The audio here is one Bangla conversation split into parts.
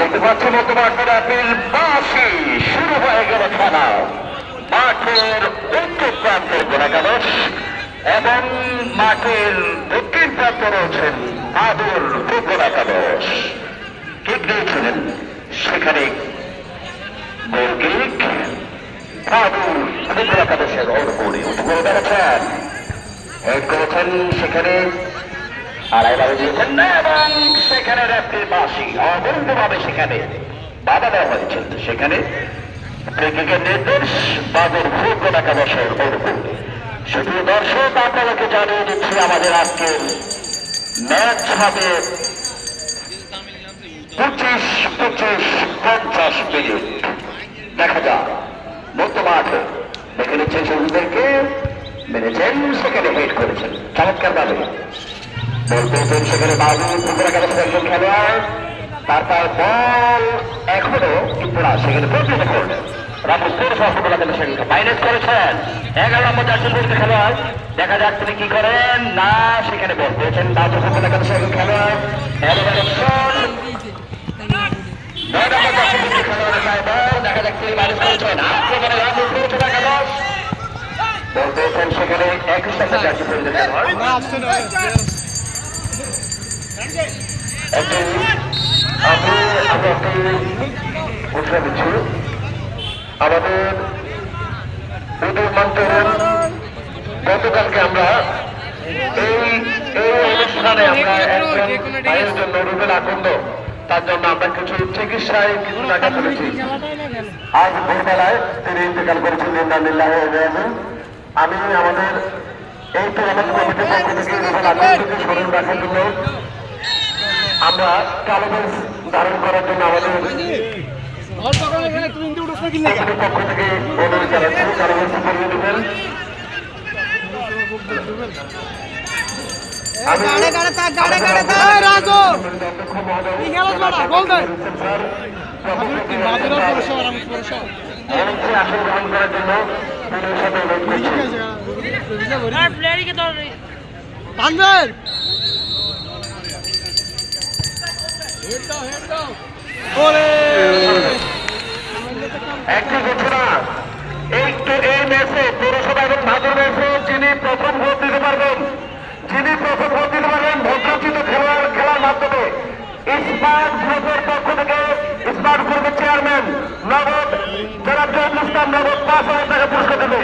দেখতে পাচ্ছি বর্তমান আপিল বাসি শুরু হয়ে গেল খেলা। মাঠের উত্তর প্রান্তের গোলাকাদশ এবং মাঠের দক্ষিণ প্রান্তে রয়েছেন আদুর গোলাকাদশ ঠিক দিয়েছিলেন সেখানে গোলকিক আদুর গোলাকাদশের অনুভূতি উঠে করে বেড়েছেন হেড করেছেন সেখানে আড়াইভাবে দিয়েছেন না সেখানে র্যাপটির বাসি, অবৈধভাবে সেখানে বাধা দেওয়া হয়েছে। সেখানে ক্রিকেটের নির্দেশ বাদুর ফুটবল একাদশের অনুকূল শুধু দর্শক, আপনাদেরকে জানিয়ে দিচ্ছি, আমাদের আজকের ম্যাচ হবে পঁচিশ পঁচিশ, পঞ্চাশ মিনিট। দেখা যাক। মধ্য মাঠে। দেখে নিচ্ছেন সবুজদেরকে মেরেছেন, সেখানে হেড করেছেন। চমৎকার ভাবে সেখানে একজন খেলোয়াড়। তারপর বল এখনও কিন্তু না, সেখানে রামপুর গেল সেখানে মাইনাস করেছেন। এগারো নম্বর চারশো পরিচিত খেলোয়াড়। দেখা যাক তিনি কি করেন। না, সেখানে বল পেয়েছেন গেল সেখানে খেলোয়াড়। নয় পরিচিত দেখা যাক তিনি মাইনাস করেছেন। আক্রমণে রামপুর সেখানে পরিচিত আমি আমি একটি ঘোষণা দিচ্ছি আমাদের উদয় মন্ত্রের গতকালকে আমরা এই এই অনুষ্ঠানে আমরা একজন রুবেল আকন্দ তার জন্য আমরা কিছু চিকিৎসায় কিছু টাকা তুলেছি আজ ভোরবেলায় তিনি ইন্তেকাল করেছেন নিন্দানিল্লাহ আমি আমাদের এই টুর্নামেন্ট কমিটির পক্ষ থেকে রুবেল আকন্দকে স্মরণ রাখার জন্য আমরা কালো ড্রেস ধারণ করার জন্য আমাদের পক্ষ থেকে অনুরোধ জানাচ্ছি কালো ড্রেস পরিয়ে দেবেন আমি গাড়ে গাড়ে থাক গাড়ে গাড়ে থাক রাজু! কি গেল বাড়া বল দে। স্যার বাদুরা পরশা আমি পরশা মঞ্চে আসন গ্রহণ করার জন্য বিনয়ের সাথে অনুরোধ করছি? বান্ধব ওরে একটি ঘোষণা। একটু এই ম্যাচে পৌরসভা এবং ভাদুর ম্যাচে যিনি প্রথম ভোট দিতে পারবেন যিনি প্রথম ভোট দিতে পারবেন ভদ্রচিত খেলোয়াড় খেলার মাধ্যমে স্মার্ট গ্রুপের পক্ষ থেকে স্মার্ট গ্রুপের চেয়ারম্যান নগদ ইসলাম নগদ পাঁচ হাজার টাকা পুরস্কার দেবে।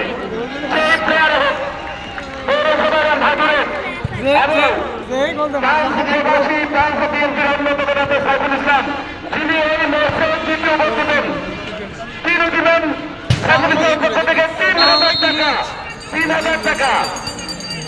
যে প্লেয়ার হোক পৌরসভা এবং ভাদুরের এবং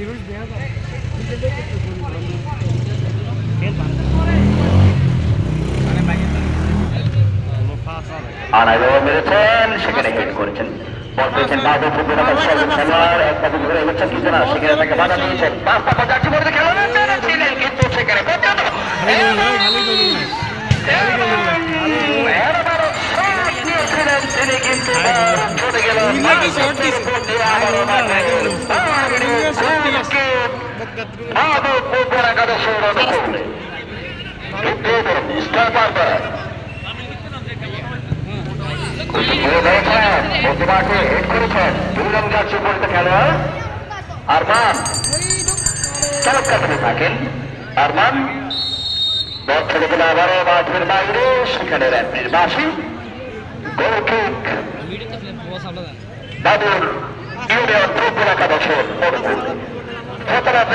দাও আনাইও মেরেছেন সেখানে হেড করেছেন? বল পেয়েছেন বাবু ফুটবল সর্ব খেলোয়াড় এক পাশে ঘুরে এগোচ্ছেন কিছু না সেখানে তাকে বাধা দিয়েছেন। পাঁচ পাকা যাচ্ছি খেলোয়াড় মেরেছিলেন কিন্তু সেখানে পর্যন্ত। তিনি কিন্তু ছুটে গেল আরমান চমৎকার থাকেন আরমান বল বাইরে সেখানে র্যাপির বাসি গোল কিক বাবুর ইউনিয়ন প্রতারণের